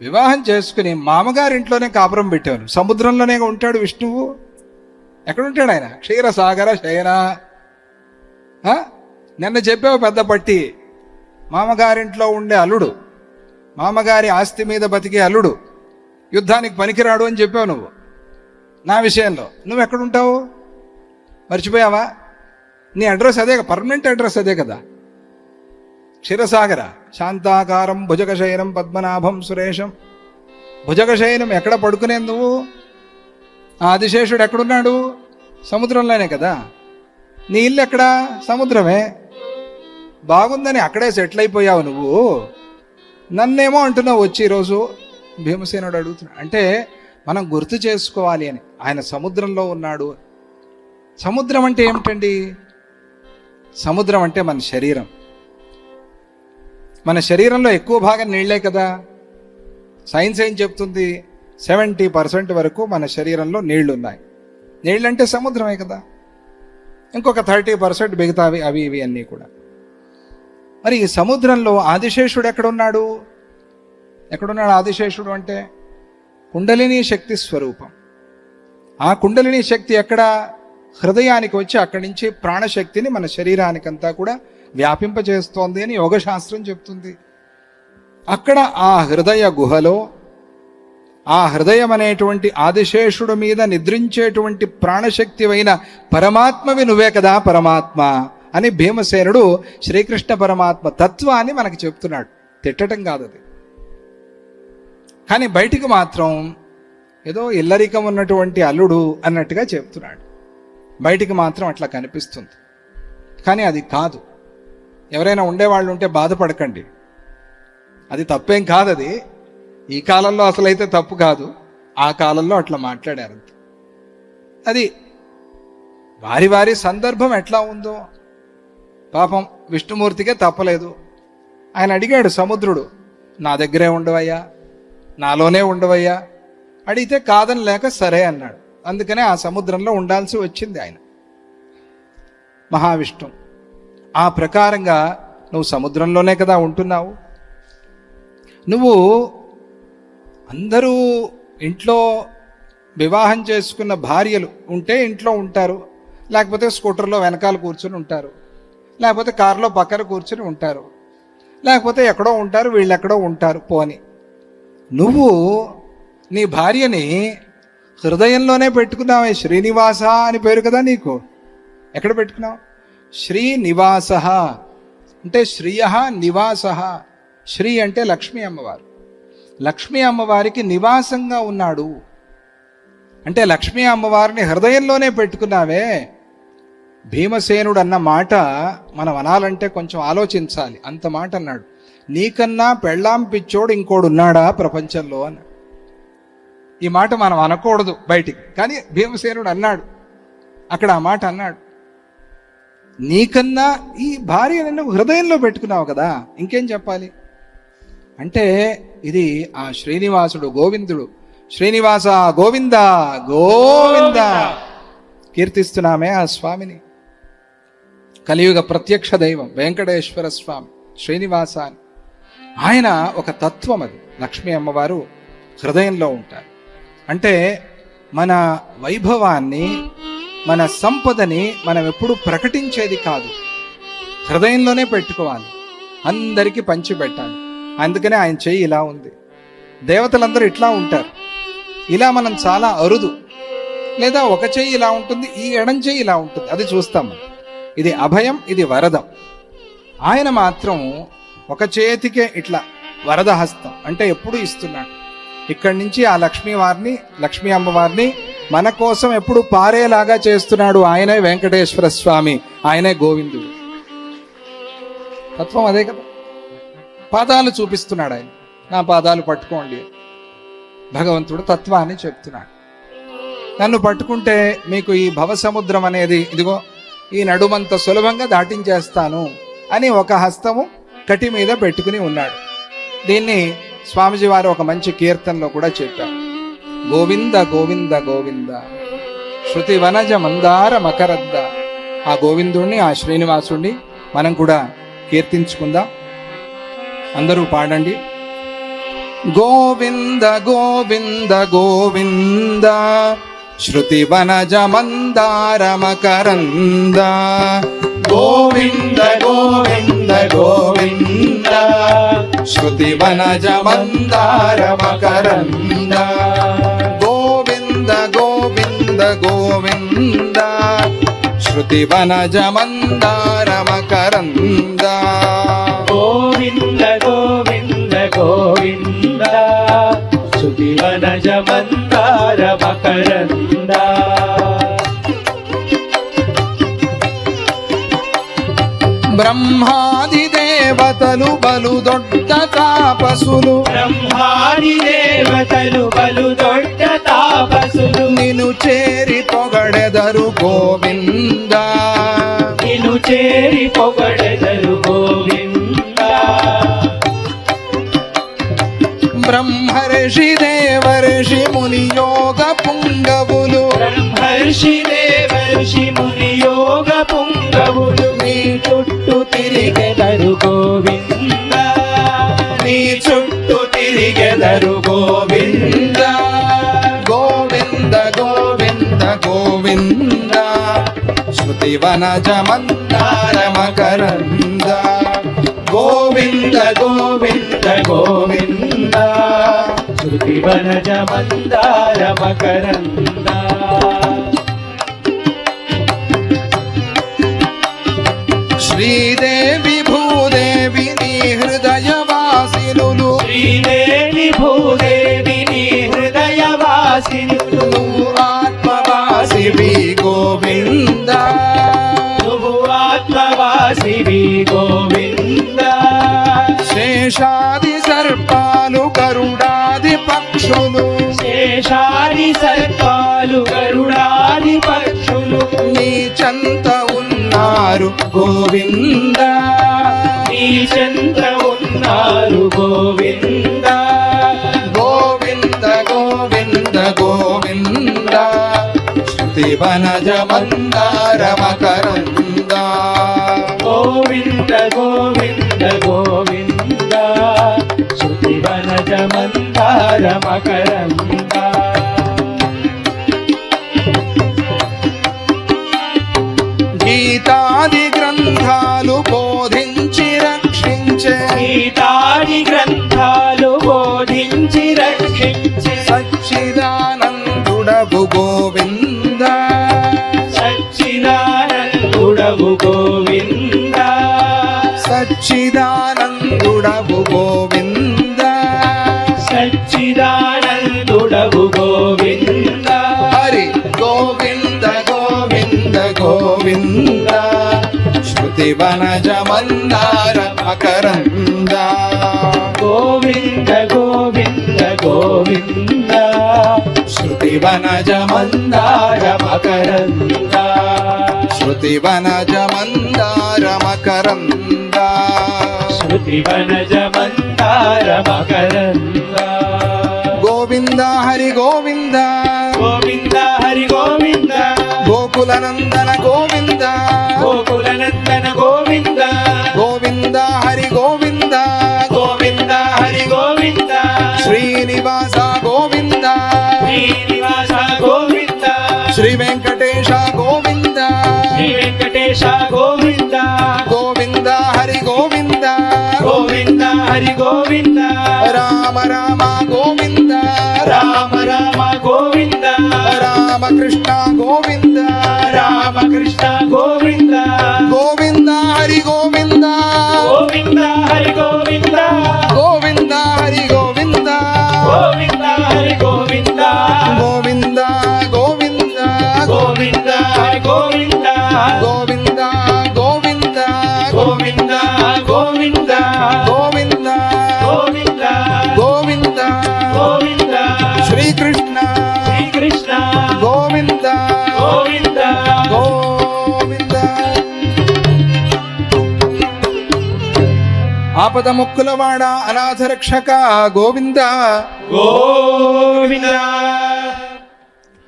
వివాహం చేసుకుని మామగారింట్లోనే కాపురం పెట్టాను. సముద్రంలోనే ఉంటాడు విష్ణువు. ఎక్కడుంటాడు ఆయన? క్షీర సాగర శయన. ఆ? నిన్న చెప్పావు పెద్ద పట్టి. మామగారింట్లో ఉండే అల్లుడు. మామగారి ఆస్తి మీద బతికే అల్లుడు. యుద్ధానికి పనికిరాడు అని చెప్పావు నువ్వు. నా విషయంలో. నువ్వు ఎక్కడుంటావు? మర్చిపోయావా? నీ అడ్రస్ అదే పర్మనెంట్ అడ్రస్ అదే కదా. క్షీరసాగర. శాంతాకారం భుజగశయనం పద్మనాభం సురేషం భుజగశయనం ఎక్కడ పడుకునేది నువ్వు? ఆదిశేషుడు ఎక్కడున్నాడు? సముద్రంలోనే కదా. నీ ఇల్లు ఎక్కడా? సముద్రమే. బాగుందని అక్కడే సెటిల్ అయిపోయావు నువ్వు. నన్నేమో అంటున్నావు వచ్చి ఈరోజు? భీమసేనుడు అడుగుతున్నాడు. అంటే మనం గుర్తు చేసుకోవాలి అని. ఆయన సముద్రంలో ఉన్నాడు. సముద్రం అంటే ఏమిటండి? సముద్రం అంటే మన శరీరం. మన శరీరంలో ఎక్కువ భాగం నీళ్ళే కదా. సైన్స్ ఏం చెప్తుంది? సెవెంటీ పర్సెంట్ వరకు మన శరీరంలో నీళ్ళు ఉన్నాయి నీళ్ళంటే సముద్రమే కదా. ఇంకొక థర్టీ పర్సెంట్ మిగతావి అవి ఇవి అన్నీ కూడా. మరి ఈ సముద్రంలో ఆదిశేషుడు ఎక్కడున్నాడు? ఎక్కడున్నాడు ఆదిశేషుడు అంటే? కుండలిని శక్తి స్వరూపం. ఆ కుండలిని శక్తి ఎక్కడ? హృదయానికి వచ్చి అక్కడి నుంచి ప్రాణశక్తిని మన శరీరానికంతా కూడా వ్యాపింపజేస్తోంది అని యోగశాస్త్రం చెప్తుంది. అక్కడ ఆ హృదయ గుహలో ఆ హృదయం అనేటువంటి ఆదిశేషుడు మీద నిద్రించేటువంటి ప్రాణశక్తి అయిన పరమాత్మవి నువ్వే కదా పరమాత్మ అని భీమసేనుడు శ్రీకృష్ణ పరమాత్మ తత్వాన్ని మనకి చెప్తున్నాడు. తిట్టడం కాదు అది. కానీ బయటికి మాత్రం ఏదో ఇల్లరికం ఉన్నటువంటి అల్లుడు అన్నట్టుగా చెప్తున్నాడు. బయటికి మాత్రం అట్లా కనిపిస్తుంది. కానీ అది కాదు. ఎవరైనా ఉండేవాళ్ళు ఉంటే బాధపడకండి. అది తప్పేం కాదు అది. ఈ కాలంలో అసలైతే తప్పు కాదు. ఆ కాలంలో అట్లా మాట్లాడారు. అది వారి వారి సందర్భం ఎట్లా ఉందో పాపం విష్ణుమూర్తికే తప్పలేదు. ఆయన అడిగాడు సముద్రుడు నా దగ్గరే ఉండవయ్యా నాలోనే ఉండవయ్యా అడిగితే కాదని లేక సరే అన్నాడు. అందుకనే ఆ సముద్రంలో ఉండాల్సి వచ్చింది ఆయన. మహావిష్ణువు. ఆ ప్రకారంగా నువ్వు సముద్రంలోనే కదా ఉంటున్నావు. నువ్వు అందరూ ఇంట్లో వివాహం చేసుకున్న భార్యలు ఉంటే ఇంట్లో ఉంటారు లేకపోతే స్కూటర్లో వెనకాల కూర్చుని ఉంటారు లేకపోతే కారులో పక్కన కూర్చుని ఉంటారు లేకపోతే ఎక్కడో ఉంటారు వీళ్ళు ఎక్కడో ఉంటారు పోని. నువ్వు నీ భార్యని హృదయంలోనే పెట్టుకున్నావే శ్రీనివాస అని పేరు కదా నీకు. ఎక్కడ పెట్టుకున్నావు? శ్రీనివాస. అంటే శ్రియ నివాస. శ్రీ అంటే లక్ష్మీ అమ్మవారు. లక్ష్మీ అమ్మవారికి నివాసంగా ఉన్నాడు. అంటే లక్ష్మీ అమ్మవారిని హృదయంలోనే పెట్టుకున్నావే. భీమసేనుడు అన్న మాట మనం అనాలంటే కొంచెం ఆలోచించాలి. అంత మాట అన్నాడు. నీకన్నా పెళ్ళాం పిచ్చోడు ఇంకోడు ఉన్నాడా ప్రపంచంలో అని ఈ మాట మనం అనకూడదు బయటికి. కానీ భీమసేనుడు అన్నాడు. అక్కడ ఆ మాట అన్నాడు. నీకన్నా ఈ భార్య నిన్ను హృదయంలో పెట్టుకున్నావు కదా ఇంకేం చెప్పాలి? అంటే ఇది ఆ శ్రీనివాసుడు గోవిందుడు. శ్రీనివాస గోవింద. గోవింద. కీర్తిస్తున్నామే ఆ స్వామిని. కలియుగ ప్రత్యక్ష దైవం వెంకటేశ్వర స్వామి శ్రీనివాస అని. ఆయన ఒక తత్వం అది. లక్ష్మీ అమ్మవారు హృదయంలో ఉంటారు. అంటే మన వైభవాన్ని మన సంపదని మనం ఎప్పుడు ప్రకటించేది కాదు. హృదయంలోనే పెట్టుకోవాలి. అందరికీ పంచి పెట్టాలి అందుకనే ఆయన చెయ్యి ఇలా ఉంది. దేవతలందరూ ఇట్లా ఉంటారు. ఇలా మనం చాలా అరుదు. లేదా ఒక చెయ్యి ఇలా ఉంటుంది ఈ ఎడం చెయ్యి ఇలా ఉంటుంది. అది చూస్తాం ఇది అభయం ఇది వరదం. ఆయన మాత్రం ఒక చేతికే ఇట్లా వరద హస్తం అంటే ఎప్పుడు ఇస్తున్నాడు. ఇక్కడి నుంచి ఆ లక్ష్మీ వారిని లక్ష్మీ అమ్మవారిని మన కోసం ఎప్పుడు పారేలాగా చేస్తున్నాడు ఆయనే వెంకటేశ్వర స్వామి ఆయనే గోవిందుడు. తత్వం అదే కదా. పాదాలు చూపిస్తున్నాడు ఆయన. నా పాదాలు పట్టుకోండి. భగవంతుడు తత్వాన్ని చెప్తున్నాడు. నన్ను పట్టుకుంటే మీకు ఈ భవసముద్రం అనేది ఇదిగో ఈ నడుమంత సులభంగా దాటించేస్తాను అని ఒక హస్తము కటి మీద పెట్టుకుని ఉన్నాడు. దీన్ని స్వామిజీ వారు ఒక మంచి కీర్తనలో కూడా చెప్పారు. గోవింద గోవింద గోవింద శృతి వనజ మందార మకరద్ద ఆ గోవిందుణ్ణి ఆ శ్రీనివాసుణ్ణి మనం కూడా కీర్తించుకుందాం? అందరూ పాడండి. గోవింద గోవింద గోవింద. శృతి వనజ మందార మకరంద. గోవింద గోవింద గోవింద. శృతి శృతివనజ మందార మకరంద. గోవింద గోవింద గోవింద. శృతి శృతివనజ మందార మకరంద. గోవింద గోవింద గోవింద. శృతి శుతివనజ మందార మకరంద. బ్రహ్మాది దేవతలు బలు దొడ్డ తాపసులు. బ్రహ్మాది దేవతలు బలు దొడ్డ తాపసులు. నిను చేరి పొగడెదరు గోవింద గోవింద శృతివనజమందారమకరంద గోవింద గోవింద గోవింద. శృతివనజమందారమకరంద శ్రీదేవి శేషాది సర్పాలు గరుడాది పక్షులు. శేషాది సర్పాలు గరుడాది పక్షులు. నీ చంత ఉన్నారు గోవింద. నీ చంద్ర ఉన్నారు గోవింద. గోవింద గోవింద గోవింద. శృతి వనజ మందార మకరంద గోవింద గోవింద గోవింద. శృతి వనజ మందార మకరంద గీతాది గ్రంథాలు బోధించి రక్షించే. గీతాది గ్రంథాలు బోధించి రక్షించి. సచ్చిదానందుడవు గోవింద. సచ్చిదానందుడవు గోవింద. సచ్చిదానందుడవు గోవింద. సచ్చిదానందుడవు గోవింద. హరి గోవింద గోవింద గోవింద. శృతి వనజ మందార మకరంద గోవింద గోవింద గోవింద. శృతి వనజ మందార మకరంద శృతి వనజ మందార మకరంద శృతి వనజ మందార మకరంద గోవింద హరి గోవింద. గోవింద హరి గోవింద. గోకుల నందన గోవింద. గోకుల నందన గోవింద. గోవింద హరి గోవింద. గోవింద హరి గోవింద. శ్రీనివాస గోవింద. శ్రీనివాస గోవింద. శ్రీ వెంకటేశ గోవింద. శ్రీ వెంకటేశ గోవింద. గోవింద హరి గోవింద. గోవింద హరి గోవింద. రామ రామ గోవింద. రామకృష్ణ గోవింద రామకృష్ణ గోవింద. గోవింద హరి గోవింద. గోవింద హరి ఆపద ముక్కులవాడ అనాథ రక్షక గోవింద. గోవిందా.